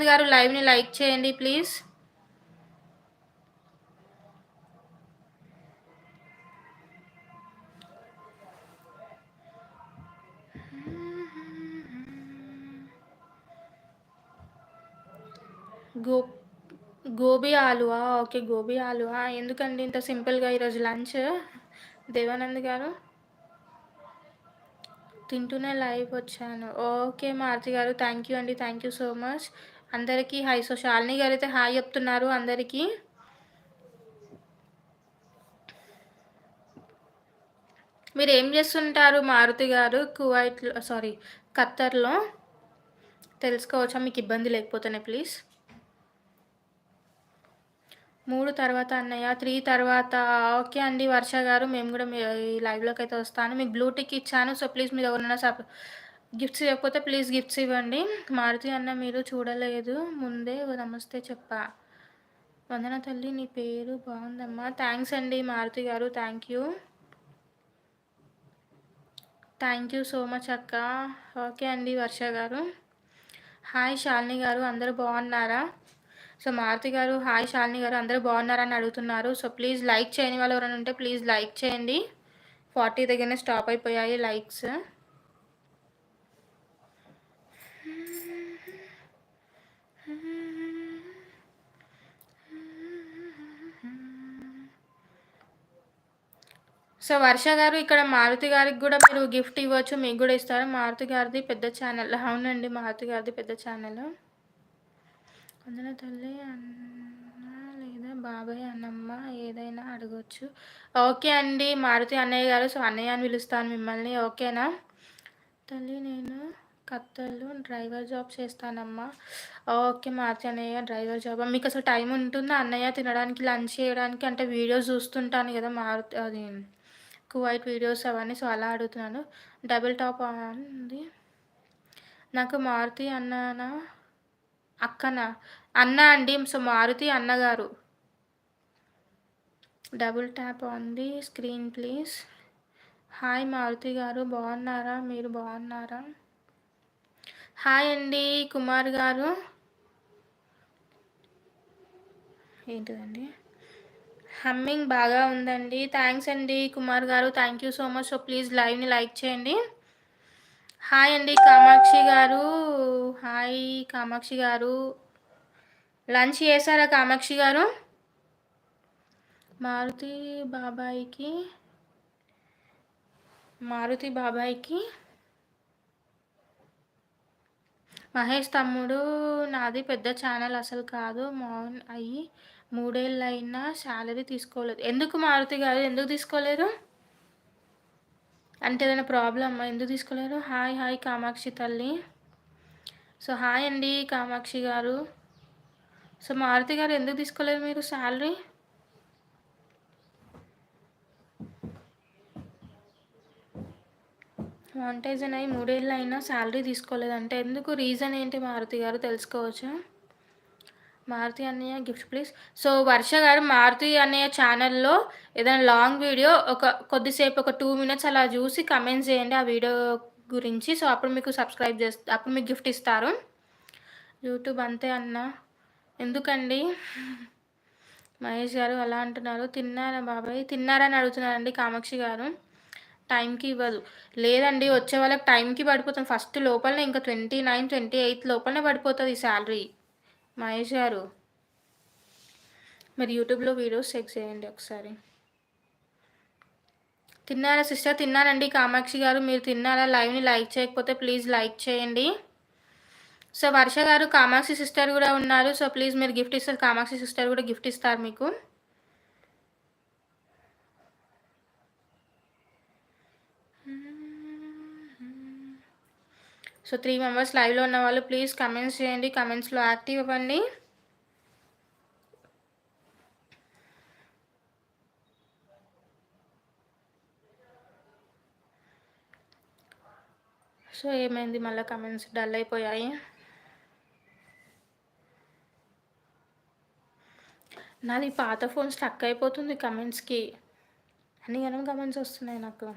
దేవానంద్ గారు లైవ్ని లైక్ చేయండి ప్లీజ్. గో గోబీ ఆలువా? ఓకే గోబీ ఆలువా? ఎందుకండి ఇంత సింపుల్గా ఈరోజు లంచ్? దేవానంద్ గారు? తింటూనే లైవ్ వచ్చాను. ఓకే మారుతి గారు థ్యాంక్ యూ అండి థ్యాంక్ యూ సో మచ్. అందరికీ హాయ్ సో శాలిని గారు అయితే హాయ్ చెప్తున్నారు అందరికీ. మీరు ఏం చేస్తుంటారు మారుతి గారు? కువైట్లో సారీ ఖత్తర్లో. తెలుసుకోవచ్చా? మీకు ఇబ్బంది లేకపోతేనే ప్లీజ్. మూడు తర్వాత అన్నయ్య త్రీ తర్వాత. ఓకే అండి వర్ష గారు మేము కూడా మీ ఈ లైవ్లోకి అయితే వస్తాను. మీకు బ్లూటిక్ ఇచ్చాను సో ప్లీజ్ మీరు ఎవరైనా సప్ గిఫ్ట్స్ ఇవ్వకపోతే ప్లీజ్ గిఫ్ట్స్ ఇవ్వండి. మారుతి అన్న మీరు చూడలేదు. ముందే నమస్తే చెప్పా. వందన తల్లి నీ పేరు బాగుందమ్మా. థ్యాంక్స్ అండి మారుతి గారు. Thank you. Thank you so much అక్క. ఓకే అండి వర్ష గారు. హాయ్ శాలిని గారు అందరూ బాగున్నారా? సో మారుతి గారు హాయ్ శాలిని గారు అందరూ బాగున్నారని అడుగుతున్నారు. సో ప్లీజ్ లైక్ చేయని వాళ్ళు ఎవరైనా ఉంటే ప్లీజ్ లైక్ చేయండి. ఫార్టీ దగ్గరనే స్టాప్ అయిపోయాయి లైక్స్. సో వర్ష గారు ఇక్కడ మారుతి గారికి కూడా మీరు గిఫ్ట్ ఇవ్వచ్చు మీకు కూడా ఇస్తారు. మారుతి గారిది పెద్ద ఛానల్. అవునండి మారుతి గారిది పెద్ద ఛానల్. అందున తల్లి అన్న లేదా బాబాయ్ అన్నమ్మ ఏదైనా అడగచ్చు. ఓకే అండి మారుతి అన్నయ్య గారు సో అన్నయ్య అని పిలుస్తాను మిమ్మల్ని. ఓకేనా? తల్లి నేను కత్తలు డ్రైవర్ జాబ్ చేస్తానమ్మా. ఓకే మారుతి అన్నయ్య డ్రైవర్ జాబ్? మీకు అసలు టైం ఉంటుందా? అన్నయ్య తినడానికి లంచ్ చేయడానికి? అంటే వీడియోస్ చూస్తుంటాను కదా మారుతి అది కువైట్ వీడియోస్ అవన్నీ సో అలా అడుగుతున్నాను. డబుల్ టాప్ ఉంది నాకు మారుతి అన్ననా? అక్కనా? అన్న అండి. సో మారుతి అన్నగారు double tap on the screen please. Hi Maruthi గారు. బాగున్నారా? మీరు బాగున్నారా? హాయ్ అండి కుమార్ గారు. ఏంటిదండి? హమ్మింగ్ బాగా ఉందండి. థ్యాంక్స్ అండి కుమార్ గారు. Thank you so much so please లైవ్ని like చేయండి. హాయ్ అండి కామాక్షి గారు. హాయ్ కామాక్షి గారు. లంచ్ చేశారా కామాక్షి గారు? మారుతి బాబాయికి మారుతి బాబాయికి. మహేష్ తమ్ముడు నాది పెద్ద ఛానల్ అసలు కాదు. మౌన్ అయ్యి మూడేళ్ళు అయినా శాలరీ తీసుకోలేదు. ఎందుకు మారుతి గారు? ఎందుకు తీసుకోలేరు? అంటే ఏదైనా ప్రాబ్లమ్ ఎందుకు తీసుకోలేరు? హాయ్ హాయ్ కామాక్షి తల్లి. సో హాయ్ అండి కామాక్షి గారు. సో మారుతి గారు ఎందుకు తీసుకోలేరు మీరు శాలరీ? మానిటైజన్ అయ్యి మూడేళ్ళు అయినా శాలరీ తీసుకోలేదు. అంటే ఎందుకు? రీజన్ ఏంటి మారుతి గారు? తెలుసుకోవచ్చు? మారుతి అన్నయ్య గిఫ్ట్ ప్లీజ్. సో వర్ష గారు మారుతి అన్నయ్య ఛానల్లో ఏదైనా లాంగ్ వీడియో ఒక కొద్దిసేపు ఒక టూ మినిట్స్ అలా చూసి కమెంట్స్ చేయండి ఆ వీడియో గురించి. సో అప్పుడు మీకు సబ్స్క్రైబ్ చేస్తా అప్పుడు మీకు గిఫ్ట్ ఇస్తారు. యూట్యూబ్ అంతే అన్న. ఎందుకండి? మహేష్ గారు అలా అంటున్నారు. తిన్నారా బాబాయ్? తిన్నారని అడుగుతున్నారండి కామాక్షి గారు. టైంకి ఇవ్వదు. లేదండి వచ్చే వాళ్ళకి టైంకి పడిపోతుంది ఫస్ట్ లోపలనే ఇంకా ట్వంటీ నైన్ ట్వంటీ ఎయిత్ లోపలనే పడిపోతుంది శాలరీ. మహేష్ గారు మీరు యూట్యూబ్లో వీడియోస్ చెక్ చేయండి ఒకసారి. తిన్నారా సిస్టర్? తిన్నానండి కామాక్షి గారు. మీరు తిన్నారా? లైవ్ని లైక్ చేయకపోతే ప్లీజ్ లైక్ చేయండి. సో వర్ష గారు కామాక్షి సిస్టర్ కూడా ఉన్నారు. సో ప్లీజ్ మీరు గిఫ్ట్ ఇస్తారు. కామాక్షి సిస్టర్ కూడా గిఫ్ట్ ఇస్తారు మీకు. సో త్రీ మెంబర్స్ లైవ్లో ఉన్న వాళ్ళు ప్లీజ్ కమెంట్స్ చేయండి. కమెంట్స్లో యాక్టివ్ అవ్వండి. సో ఏమైంది? మళ్ళీ కమెంట్స్ డల్ అయిపోయాయి. నాది పాత ఫోన్ స్టక్ అయిపోతుంది కమెంట్స్కి అన్ని గనం కమెంట్స్ వస్తున్నాయి నాకు.